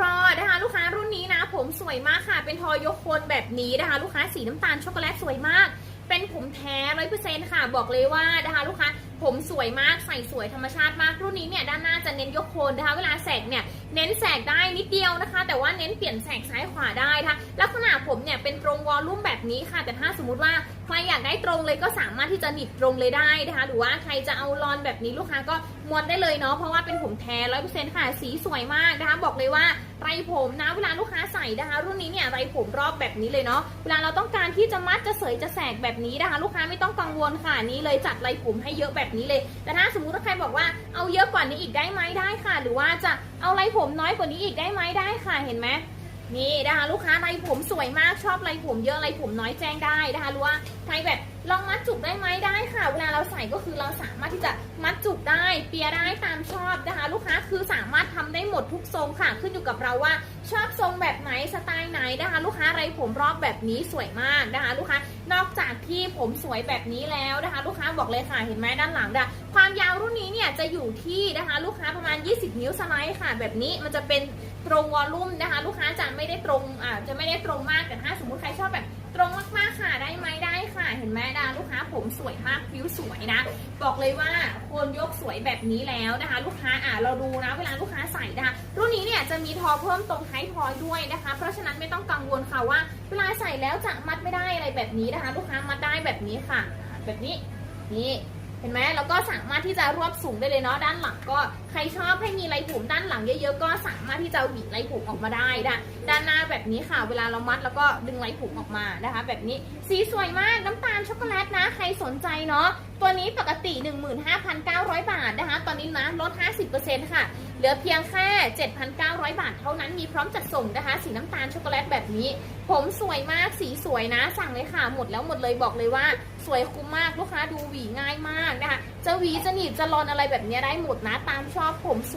รอนะคะ ลูกค้ารุ่นนี้นะ ผมสวยมากค่ะ เป็นทอยกโคนแบบนี้นะคะ ลูกค้าสีน้ำตาลช็อกโกแลตสวยมาก เป็นผมแท้ร้อยเปอร์เซ็นต์ค่ะ บอกเลยว่านะคะ ลูกค้าผมสวยมากใส่สวยธรรมชาติมากรุ่นนี้เนี่ยด้านหน้าจะเน้นยกโคนนะคะ เวลาแสกเนี่ยเน้นแสกได้นิดเดียวนะคะ แต่ว่าเน้นเปลี่ยนแสกซ้ายขวาได้นะคะลักษณะผมเนี่ยเป็นตรงวอลลุ่มแบบนี้ค่ะ แต่ถ้าสมมุติว่าใครอยากได้ตรงเลยก็สามารถที่จะหนีบตรงเลยได้นะคะ หรือว่าใครจะเอารอนแบบนี้ลูกค้าก็ม้วนได้เลยเนาะเพราะว่าเป็นผมแท้ร้อยเปอร์เซ็นต์ค่ะสีสวยมากนะคะบอกเลยว่าไรผมนะเวลาลูกค้าใส่นะคะรุ่นนี้เนี่ยไรผมรอบแบบนี้เลยเนาะเวลาเราต้องการที่จะมัดจะเสยจะแสกแบบนี้นะคะลูกค้าไม่ต้องกังวลค่ะนี้เลยจัดไรผมให้เยอะแบบนี้เลย แต่ถ้าสมมุติว่าใครบอกว่าเอาเยอะกว่านี้อีกได้ไหมได้ค่ะ หรือว่าจะเอาไรผมน้อยกว่านี้อีกได้ไหมได้ค่ะเห็นไหมนี่นะคะลูกค้าไรผมสวยมากชอบไรผมเยอะไรผมน้อยแจ้งได้นะคะหรือว่าใครแบบลองมัดจุกได้ไหมได้ค่ะเวลา ใส่ก็คือเราสามารถที่จะมัดจุกได้ เปียได้ตามชอบนะคะ ลูกค้าคือสามารถทำได้หมดทุกทรงค่ะ ขึ้นอยู่กับเราว่าชอบทรงแบบไหนสไตล์ไหนนะคะ ลูกค้าไรผมรอบแบบนี้สวยมากนะคะ ลูกค้านอกจากที่ผมสวยแบบนี้แล้วนะคะ ลูกค้าบอกเลยค่ะเห็นไหมด้านหลังดะความยาวรุ่นนี้เนี่ยจะอยู่ที่นะคะ ลูกค้าประมาณ 20 นิ้วสไลด์ค่ะ แบบนี้มันจะเป็นตรงวอลลุ่มนะคะ ลูกค้าจะไม่ได้ตรงอ่าจะไม่ได้ตรงมากแต่ถ้าสมมติใครช ผมสวยมากผิวสวยนะ บอกเลยว่าโคนยกสวยแบบนี้แล้วนะคะ ลูกค้าอ่าเราดูนะ เวลาลูกค้าใส่นะคะรุ่นนี้เนี่ยจะมีทอเพิ่มตรงท้ายทอยด้วยนะคะ เพราะฉะนั้นไม่ต้องกังวลค่ะว่า เวลาใส่แล้วจะมัดไม่ได้อะไรแบบนี้นะคะ ลูกค้ามัดได้แบบนี้ค่ะ แบบนี้นี่ เห็นไหมแล้วก็สามารถที่จะรวบสูงได้เลยเนาะด้านหลังก็ใครชอบให้มีไรผมด้านหลังเยอะๆก็สามารถที่จะหวีไรผมออกมาได้นะด้านหน้าแบบนี้ค่ะ เวลาเรามัดแล้วก็ดึงไรผมออกมานะคะ แบบนี้สีสวยมากน้ำตาลช็อกโกแลตนะ ใครสนใจเนาะตัวนี้ปกติ 15,900 บาทนะคะ นะ ลด 50%ค่ะ เหลือเพียงแค่ 7,900 บาทเท่านั้น มีพร้อมจัดส่งนะคะ สีน้ำตาลช็อกโกแลตแบบนี้ ผมสวยมาก สีสวยนะ สั่งเลยค่ะ หมดแล้วหมดเลยบอกเลยว่า สวยคุ้มมาก ลูกค้าดูหวีง่ายมากนะคะ จะหวีจะหนีบจะรอนอะไรแบบนี้ได้หมดนะ ตามชอบผม